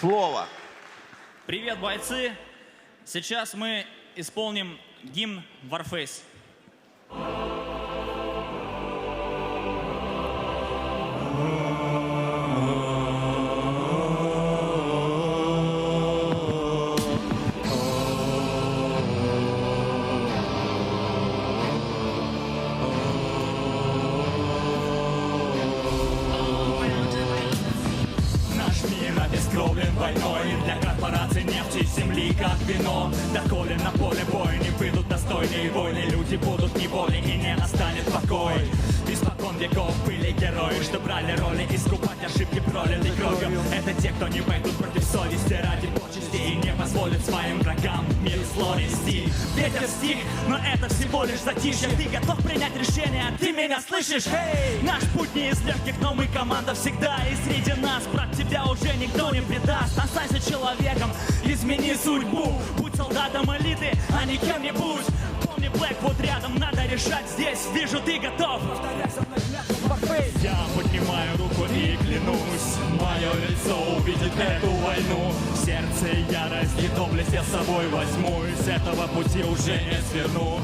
слово. Привет, бойцы! Сейчас мы исполним гимн Warface. Обескровлен войной Для корпораций нефти земли как вино Доколе на поле бойни выйдут достойные войны Люди будут неволе и не настанет покой Испокон веков были герои, что брали роли Искупать ошибки пролитой кровью Это те, кто не пойдут против совести ради почести И не позволят своим врагам. Мир зло нести Ветер стих, но это всего лишь затишье Ты готов принять решение, ты меня слышишь? Эй! Наш путь не из легких, но мы команда всегда. И среди нас, брат, тебя уже никто не предаст Останься человеком, измени судьбу. Будь солдатом элиты, а не кем-нибудь Помни, Блэк вот рядом, надо решать здесь. Вижу, ты готов. Я поднимаю руку и клянусь Мое лицо увидит эту войну. В сердце ярость и доблесть я с собой возьму Из этого пути уже не сверну.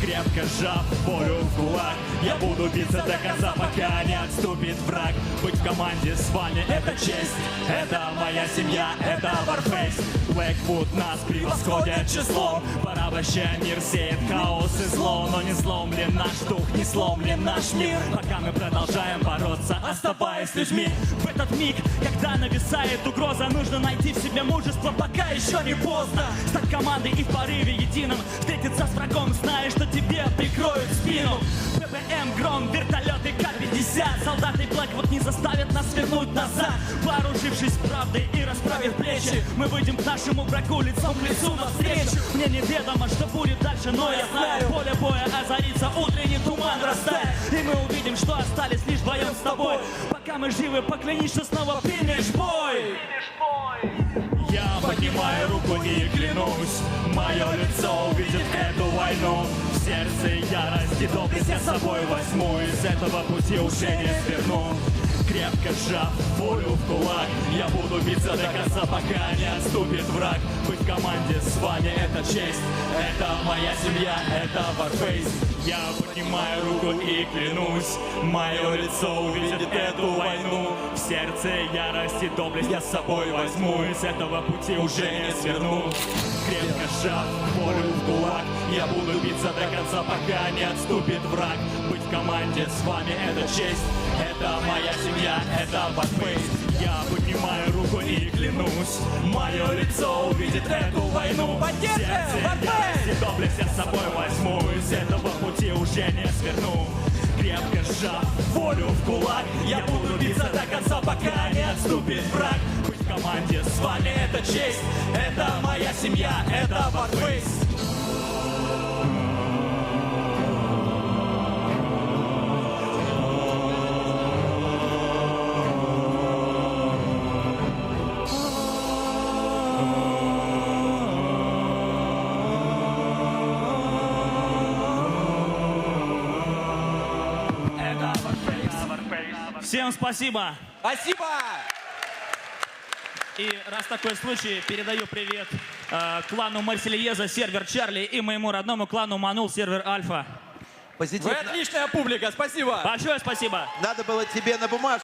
Крепко сжав волю в кулак Я буду биться до конца, пока не отступит враг. Быть в команде с вами это честь. Это моя семья, это Warface Blackwood нас превосходят числом. Порабощая мир сеет хаос и зло. Но не сломлен наш дух, не сломлен наш мир. Пока мы продолжаем бороться, оставаясь людьми. В этот миг, когда нависает угроза Нужно найти в себе мужество, пока еще не поздно. Стать командой и в порыве единым Встретиться с врагом, зная, что тебе прикроют спину. ППМ, гром, вертолеты К-50 Солдаты Блэквуд не заставят нас вернуть назад Вооружившись правдой и расправив плечи Мы выйдем к нашему врагу лицом к лицу навстречу. Мне неведомо, что будет дальше, но я знаю Поле боя озарится, утренний туман растает. И мы увидим, что остались лишь вдвоем с тобой. Пока мы живы, поклянись, что снова примешь бой. Я поднимаю руку и клянусь Мое лицо увидит эту войну. Сердце ярость и доблесть я с собой возьму Из этого пути уже не сверну Крепко сжав волю в кулак Я буду биться до конца, пока не отступит враг. Быть в команде с вами это честь Это моя семья, это Warface. Я поднимаю руку и клянусь Мое лицо увидит эту войну. В сердце ярость и доблесть я с собой возьму Из этого пути уже не сверну. Крепко сжав волю в кулак Я буду биться до конца, пока не отступит враг. Быть команде с вами. Это честь Это моя семья, это Warface Я поднимаю руку и клянусь Мое лицо увидит эту войну. В сердце и доблесть я с собой возьму. Из этого пути уже не сверну. Крепко сжав волю в кулак Я буду биться до конца, пока не отступит враг. Быть в команде с вами это честь Это моя семья, это Warface Всем спасибо! Спасибо! И раз такой случай, передаю привет э, клану Марсельеза, сервер Чарли и моему родному клану Манул, сервер Альфа. Вы Позитивно. отличная публика, спасибо! Большое спасибо! Надо было тебе на бумажку